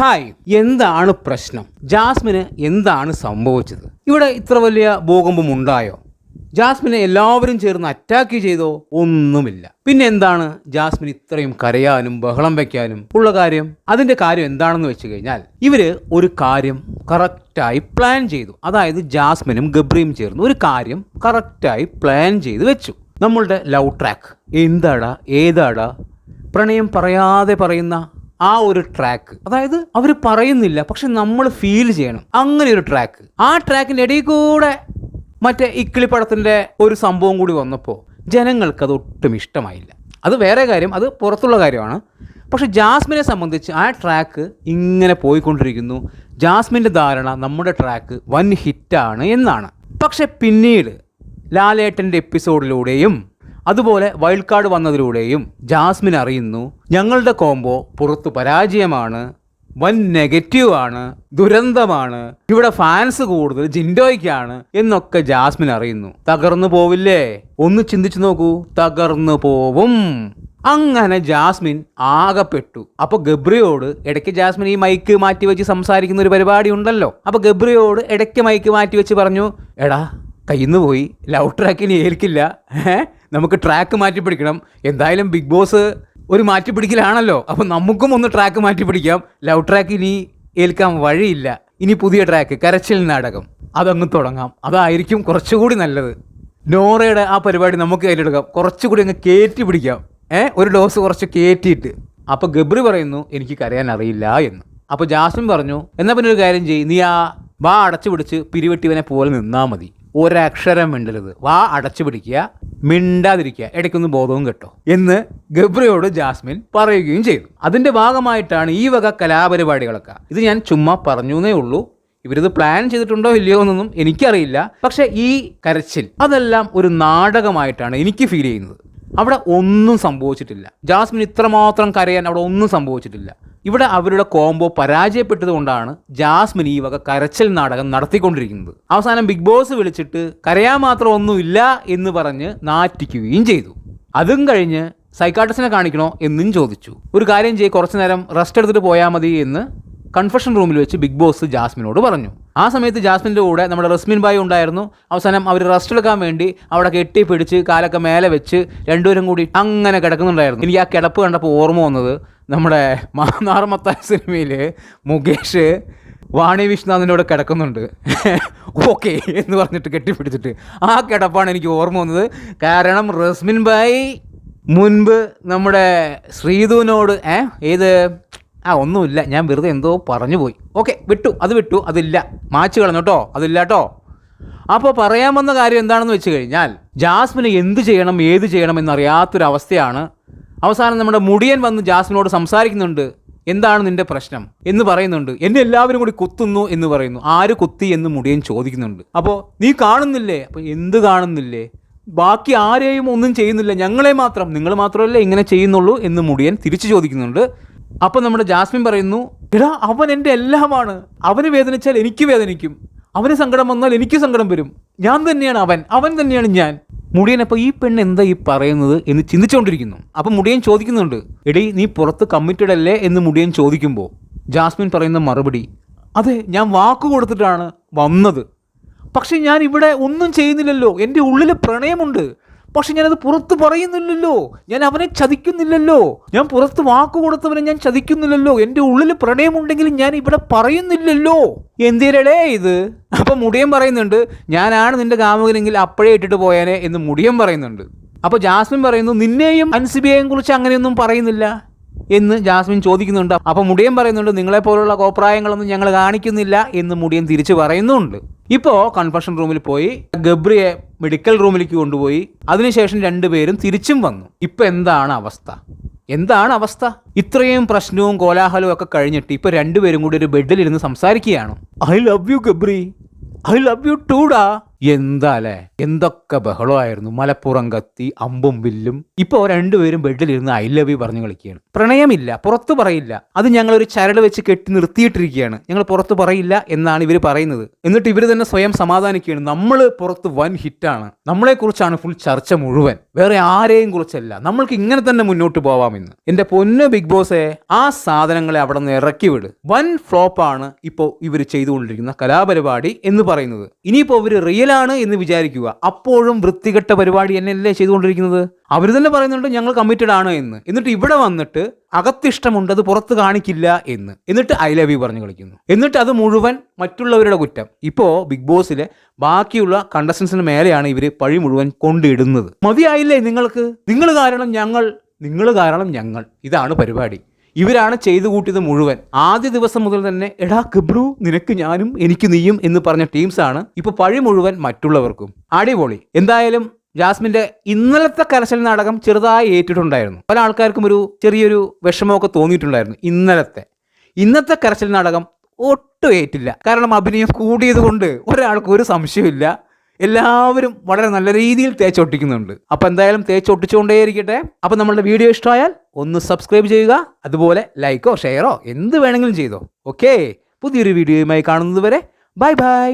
Hi എന്താണ് പ്രശ്നം? ജാസ്മിന് എന്താണ് സംഭവിച്ചത്? ഇവിടെ ഇത്ര വലിയ ഭൂകമ്പം ഉണ്ടായോ? ജാസ്മിനെ എല്ലാവരും ചേർന്ന് അറ്റാക്ക് ചെയ്തോ? ഒന്നുമില്ല. പിന്നെ എന്താണ് ജാസ്മിൻ ഇത്രയും കരയാനും ബഹളം വെക്കാനും ഉള്ള കാര്യം? അതിന്റെ കാര്യം എന്താണെന്ന് വെച്ച് കഴിഞ്ഞാൽ ഇവർ ഒരു കാര്യം കറക്റ്റായി പ്ലാൻ ചെയ്തു. അതായത് ജാസ്മിനും ഗബ്രിയും ചേർന്ന് ഒരു കാര്യം കറക്റ്റായി പ്ലാൻ ചെയ്ത് വെച്ചു. നമ്മളുടെ ലവ് ട്രാക്ക് എന്താടാ? ഏതാടാ? പ്രണയം പറയാതെ പറയുന്ന ആ ഒരു ട്രാക്ക് അതായത് അവർ പറയുന്നില്ല പക്ഷെ നമ്മൾ ഫീൽ ചെയ്യണം. അങ്ങനെ ഒരു ട്രാക്ക് ആ ട്രാക്കിന്റെ ഇടയിൽ കൂടെ മറ്റേ ഇക്കിളിപ്പടത്തിന്റെ ഒരു സംഭവം കൂടി വന്നപ്പോൾ ജനങ്ങൾക്ക് അത് ഒട്ടും ഇഷ്ടമായില്ല. അത് വേറെ കാര്യം അത് പുറത്തുള്ള കാര്യമാണ്. പക്ഷെ ജാസ്മിനെ സംബന്ധിച്ച് ആ ട്രാക്ക് ഇങ്ങനെ പോയിക്കൊണ്ടിരിക്കുന്നു. ജാസ്മിന്റെ ധാരണ നമ്മുടെ ട്രാക്ക് വൻ ഹിറ്റാണ് എന്നാണ്. പക്ഷെ പിന്നീട് ലാലേട്ടന്റെ എപ്പിസോഡിലൂടെയും അതുപോലെ വൈൽഡ് കാർഡ് വന്നതിലൂടെയും ജാസ്മിൻ അറിയുന്നു ഞങ്ങളുടെ കോംബോ പുറത്ത് പരാജയമാണ് വൻ നെഗറ്റീവ് ആണ് ദുരന്തമാണ് ഇവിടെ ഫാൻസ് കൂടുതൽ ജിൻഡോയ്ക്കാണ് എന്നൊക്കെ ജാസ്മിൻ അറിയുന്നു. തകർന്നു പോവില്ലേ? ഒന്ന് ചിന്തിച്ചു നോക്കൂ. തകർന്നു പോവും. അങ്ങനെ ജാസ്മിൻ ആകപ്പെട്ടു. അപ്പൊ ഗബ്രിയോട് ഇടയ്ക്ക് ജാസ്മിൻ ഈ മൈക്ക് മാറ്റി വെച്ച് സംസാരിക്കുന്ന ഒരു പരിപാടി ഉണ്ടല്ലോ. അപ്പൊ ഗബ്രിയോട് ഇടയ്ക്ക് മൈക്ക് മാറ്റി വെച്ച് പറഞ്ഞു എടാ കയ്യിന്ന് പോയി. ലൗഡ് ട്രാക്കിന് ഏൽക്കില്ല. ഏ? നമുക്ക് ട്രാക്ക് മാറ്റി പിടിക്കണം. എന്തായാലും ബിഗ് ബോസ് ഒരു മാറ്റി പിടിക്കലാണല്ലോ. അപ്പം നമുക്കും ഒന്ന് ട്രാക്ക് മാറ്റി പിടിക്കാം. ലവ് ട്രാക്ക് ഇനി ഏൽക്കാൻ വഴിയില്ല. ഇനി പുതിയ ട്രാക്ക് കരച്ചിൽ നാടകം. അതങ്ങ് തുടങ്ങാം. അതായിരിക്കും കുറച്ചുകൂടി നല്ലത്. നോറയുടെ ആ പരിപാടി നമുക്ക് കയ്യിലെടുക്കാം. കുറച്ചുകൂടി അങ്ങ് കയറ്റി പിടിക്കാം. ഏ ഒരു ഡോസ് കുറച്ച് കയറ്റിയിട്ട് അപ്പോൾ ഗബ്രി പറയുന്നു എനിക്ക് കരയാൻ അറിയില്ല എന്ന്. അപ്പോൾ ജാസ്മിൻ പറഞ്ഞു എന്നാൽ പിന്നെ ഒരു കാര്യം ചെയ്യും. നീ ആ വാ അടച്ചു പിടിച്ച് പിരിവെട്ടിവനെ പോലെ നിന്നാൽ മതി. ഒരക്ഷരം മിണ്ടരുത്. വാ അടച്ചു പിടിക്കുക മിണ്ടാതിരിക്കുക. ഇടയ്ക്കൊന്ന് ബോധവും കേട്ടോ. എന്ന് ഗബ്രിയോട് ജാസ്മിൻ പറയുകയും ചെയ്തു. അതിന്റെ ഭാഗമായിട്ടാണ് ഈ വക കലാപരിപാടികളൊക്കെ. ഇത് ഞാൻ ചുമ്മാ പറഞ്ഞേ ഉള്ളൂ. ഇവരിത് പ്ലാൻ ചെയ്തിട്ടുണ്ടോ ഇല്ലയോ എന്നൊന്നും എനിക്കറിയില്ല. പക്ഷെ ഈ കരച്ചിൽ അതെല്ലാം ഒരു നാടകമായിട്ടാണ് എനിക്ക് ഫീൽ ചെയ്യുന്നത്. അവിടെ ഒന്നും സംഭവിച്ചിട്ടില്ല. ജാസ്മിൻ ഇത്രമാത്രം കരയാൻ അവിടെ ഒന്നും സംഭവിച്ചിട്ടില്ല. ഇവിടെ അവരുടെ കോംബോ പരാജയപ്പെട്ടതുകൊണ്ടാണ് ജാസ്മിൻ ഈ വക കരച്ചൽ നാടകം നടത്തിക്കൊണ്ടിരിക്കുന്നത്. അവസാനം ബിഗ് ബോസ് വിളിച്ചിട്ട് കരയാൻ മാത്രം ഒന്നുമില്ല എന്ന് പറഞ്ഞ് നാറ്റിക്കുകയും ചെയ്തു. അതും കഴിഞ്ഞ് സൈക്കാട്രിസ്റ്റിനെ കാണിക്കണോ എന്നും ചോദിച്ചു. ഒരു കാര്യം ചെയ്യ് കുറച്ചു നേരം റെസ്റ്റ് എടുത്തിട്ട് പോയാൽ മതി എന്ന് കൺഫഷൻ റൂമിൽ വെച്ച് ബിഗ് ബോസ് ജാസ്മിനോട് പറഞ്ഞു. ആ സമയത്ത് ജാസ്മിന്റെ കൂടെ നമ്മുടെ റസ്മിൻ ബായി ഉണ്ടായിരുന്നു. അവസാനം അവർ റെസ്റ്റ് എടുക്കാൻ വേണ്ടി അവിടെ കെട്ടി പിടിച്ച് കാലൊക്കെ മേലെ വെച്ച് രണ്ടുപേരും കൂടി അങ്ങനെ കിടക്കുന്നുണ്ടായിരുന്നു. എനിക്ക് ആ കിടപ്പ് കണ്ടപ്പോൾ ഓർമ്മ വന്നത് നമ്മുടെ മാന്നാർമത്തായ സിനിമയിൽ മുകേഷ് വാണി വിശ്വനാഥിന്റെ കൂടെ കിടക്കുന്നുണ്ട്. ഓക്കെ എന്ന് പറഞ്ഞിട്ട് കെട്ടിപ്പിടിച്ചിട്ട് ആ കിടപ്പാണ് എനിക്ക് ഓർമ്മ വന്നത്. കാരണം റസ്മിൻ ബായി മുൻപ് നമ്മുടെ ശ്രീധുവിനോട് ഏ ഏത് ആ ഒന്നുമില്ല. ഞാൻ വെറുതെ എന്തോ പറഞ്ഞു പോയി ഓക്കെ വിട്ടു. അത് വിട്ടു. അതില്ല. മാച്ച് കളഞ്ഞു കേട്ടോ. അതില്ല കേട്ടോ. അപ്പോൾ പറയാൻ വന്ന കാര്യം എന്താണെന്ന് വെച്ച് കഴിഞ്ഞാൽ ജാസ്മിന് എന്ത് ചെയ്യണം ഏത് ചെയ്യണം എന്നറിയാത്തൊരവസ്ഥയാണ്. അവസാനം നമ്മുടെ മുടിയൻ വന്ന് ജാസ്മിനോട് സംസാരിക്കുന്നുണ്ട്. എന്താണ് നിന്റെ പ്രശ്നം എന്ന് പറയുന്നുണ്ട്. എന്നെ എല്ലാവരും കൂടി കുത്തുന്നു എന്ന് പറയുന്നു. ആര് കുത്തി എന്ന് മുടിയൻ ചോദിക്കുന്നുണ്ട്. അപ്പോൾ നീ കാണുന്നില്ലേ? അപ്പോൾ എന്ത് കാണുന്നില്ലേ? ബാക്കി ആരെയും ഒന്നും ചെയ്യുന്നില്ല. ഞങ്ങളെ മാത്രം. നിങ്ങൾ മാത്രമല്ലേ ഇങ്ങനെ ചെയ്യുന്നുള്ളൂ എന്ന് മുടിയൻ തിരിച്ചു ചോദിക്കുന്നുണ്ട്. അപ്പൊ നമ്മുടെ ജാസ്മിൻ പറയുന്നു എടാ അവൻ എന്റെ എല്ലാമാണ്. അവന് വേദനിച്ചാൽ എനിക്ക് വേദനിക്കും. അവന് സങ്കടം വന്നാൽ എനിക്ക് സങ്കടം വരും. ഞാൻ തന്നെയാണ് അവൻ. അവൻ തന്നെയാണ് ഞാൻ. മുടിയൻ അപ്പോൾ ഈ പെണ്ണ് എന്താ ഈ പറയുന്നത് എന്ന് ചിന്തിച്ചുകൊണ്ടിരിക്കുന്നു. അപ്പം മുടിയൻ ചോദിക്കുന്നുണ്ട് എടി നീ പുറത്ത് കമ്മിറ്റഡ് അല്ലേ? എന്ന് മുടിയൻ ചോദിക്കുമ്പോൾ ജാസ്മിൻ പറയുന്ന മറുപടി അതെ ഞാൻ വാക്ക് കൊടുത്തിട്ടാണ് വന്നത്. പക്ഷെ ഞാൻ ഇവിടെ ഒന്നും ചെയ്യുന്നില്ലല്ലോ. എന്റെ ഉള്ളിൽ പ്രണയമുണ്ട്. പക്ഷെ ഞാനത് പുറത്ത് പറയുന്നില്ലല്ലോ. ഞാൻ അവനെ ചതിക്കുന്നില്ലല്ലോ. ഞാൻ പുറത്ത് വാക്ക് കൊടുത്തവനെ ഞാൻ ചതിക്കുന്നില്ലല്ലോ. എന്റെ ഉള്ളിൽ പ്രണയമുണ്ടെങ്കിലും ഞാൻ ഇവിടെ പറയുന്നില്ലല്ലോ. എന്തിരടേ ഇത്? അപ്പം മുടിയൻ പറയുന്നുണ്ട് ഞാനാണ് നിന്റെ കാമുകനെങ്കിൽ അപ്പോഴേ ഇട്ടിട്ട് പോയാനെ എന്ന് മുടിയൻ പറയുന്നുണ്ട്. അപ്പോൾ ജാസ്മിൻ പറയുന്നു നിന്നെയും അൻസിബിയെയും കുറിച്ച് അങ്ങനെയൊന്നും പറയുന്നില്ല. എന്ന് ജാസ്മിൻ ചോദിക്കുന്നുണ്ട്. അപ്പോൾ മുടിയൻ പറയുന്നുണ്ട് നിങ്ങളെ നിങ്ങളെപ്പോലുള്ള കോപ്രായങ്ങളൊന്നും ഞങ്ങൾ കാണിക്കുന്നില്ല എന്ന് മുടിയൻ തിരിച്ചു പറയുന്നുണ്ട്. ഇപ്പോ കൺഫഷൻ റൂമിൽ പോയി ഗബ്രിയെ മെഡിക്കൽ റൂമിലേക്ക് കൊണ്ടുപോയി. അതിനുശേഷം രണ്ടുപേരും തിരിച്ചും വന്നു. ഇപ്പം എന്താണ് അവസ്ഥ? എന്താണ് അവസ്ഥ? ഇത്രയും പ്രശ്നവും കോലാഹലവും ഒക്കെ കഴിഞ്ഞിട്ട് ഇപ്പൊ രണ്ടുപേരും കൂടി ഒരു ബെഡിലിരുന്ന് സംസാരിക്കുകയാണ്. I love you Gabri. I love you ടൂഡാ എന്താ എന്തൊക്കെ ബഹളമായിരുന്നു. മലപ്പുറം കത്തി അമ്പും വില്ലും. ഇപ്പോ രണ്ടുപേരും ബെഡിലിരുന്ന് ഐ ലവ് യു പറഞ്ഞു കളിക്കുകയാണ്. പ്രണയമില്ല. പുറത്തു പറയില്ല. അത് ഞങ്ങൾ ഒരു ചരട് വെച്ച് കെട്ടി നിർത്തിയിട്ടിരിക്കുകയാണ്. ഞങ്ങൾ പുറത്തു പറയില്ല എന്നാണ് ഇവർ പറയുന്നത്. എന്നിട്ട് ഇവർ തന്നെ സ്വയം സമാധാനിക്കുകയാണ്. നമ്മൾ പുറത്ത് വൻ ഹിറ്റാണ്. നമ്മളെ കുറിച്ചാണ് ഫുൾ ചർച്ച മുഴുവൻ. വേറെ ആരെയും കുറിച്ചല്ല. നമ്മൾക്ക് ഇങ്ങനെ തന്നെ മുന്നോട്ട് പോവാമെന്ന്. എന്റെ പൊന്ന് ബിഗ് ബോസെ ആ സാധനങ്ങളെ അവിടെ നിന്ന് ഇറക്കി വിട്. വൻ ഫ്ലോപ്പാണ് ഇപ്പോൾ ഇവർ ചെയ്തുകൊണ്ടിരിക്കുന്ന കലാപരിപാടി എന്ന് പറയുന്നത്. ഇനിയിപ്പോൾ ഇവർ റിയൽ ആണ് എന്ന് വിചാരിക്കുക. അപ്പോഴും വൃത്തികെട്ട പരിപാടി എന്നല്ലേ ചെയ്തുകൊണ്ടിരിക്കുന്നത്? അവർ തന്നെ പറയുന്നുണ്ട് ഞങ്ങൾ കമ്മിറ്റഡ് ആണ് എന്ന്. എന്നിട്ട് ഇവിടെ വന്നിട്ട് അകത്തിഷ്ടമുണ്ട് അത് പുറത്ത് കാണിക്കില്ല എന്ന്. എന്നിട്ട് ഐ ലവ് യു പറഞ്ഞു കളിക്കുന്നു. എന്നിട്ട് അത് മുഴുവൻ മറ്റുള്ളവരുടെ കുറ്റം. ഇപ്പോൾ ബിഗ് ബോസിലെ ബാക്കിയുള്ള കണ്ടസ്റ്റൻസിന് മേലെയാണ് ഇവർ പഴി മുഴുവൻ കൊണ്ടിടുന്നത്. മതിയായില്ലേ നിങ്ങൾക്ക്? നിങ്ങൾ കാരണം ഞങ്ങൾ നിങ്ങൾ കാരണം ഞങ്ങൾ. ഇതാണ് പരിപാടി. ഇവരാണ് ചെയ്തു കൂട്ടിയത് മുഴുവൻ. ആദ്യ ദിവസം മുതൽ തന്നെ എടാ കിബ്രു നിനക്ക് ഞാനും എനിക്ക് നീയും എന്ന് പറഞ്ഞ ടീംസാണ് ഇപ്പൊ പഴി മുഴുവൻ മറ്റുള്ളവർക്കും. അടിപൊളി. എന്തായാലും ജാസ്മിന്റെ ഇന്നലത്തെ കരച്ചിൽ നാടകം ചെറുതായി ഏറ്റിട്ടുണ്ടായിരുന്നു. പല ആൾക്കാർക്കും ഒരു ചെറിയൊരു വിഷമമൊക്കെ തോന്നിയിട്ടുണ്ടായിരുന്നു ഇന്നലത്തെ. ഇന്നത്തെ കരച്ചിൽ നാടകം ഒട്ടും ഏറ്റില്ല. കാരണം അഭിനയം കൂടിയത് കൊണ്ട് ഒരാൾക്ക് ഒരു സംശയമില്ല എല്ലാവരും വളരെ നല്ല രീതിയിൽ തേച്ചൊട്ടിക്കുന്നുണ്ട്. അപ്പൊ എന്തായാലും തേച്ചൊട്ടിച്ചുകൊണ്ടേയിരിക്കട്ടെ. അപ്പൊ നമ്മളുടെ വീഡിയോ ഇഷ്ടമായാൽ ഒന്ന് സബ്സ്ക്രൈബ് ചെയ്യുക അതുപോലെ ലൈക്കോ ഷെയറോ എന്ത് വേണമെങ്കിലും ചെയ്തോ. ഓക്കേ പുതിയൊരു വീഡിയോയുമായി കാണുന്നത് വരെ ബൈ ബൈ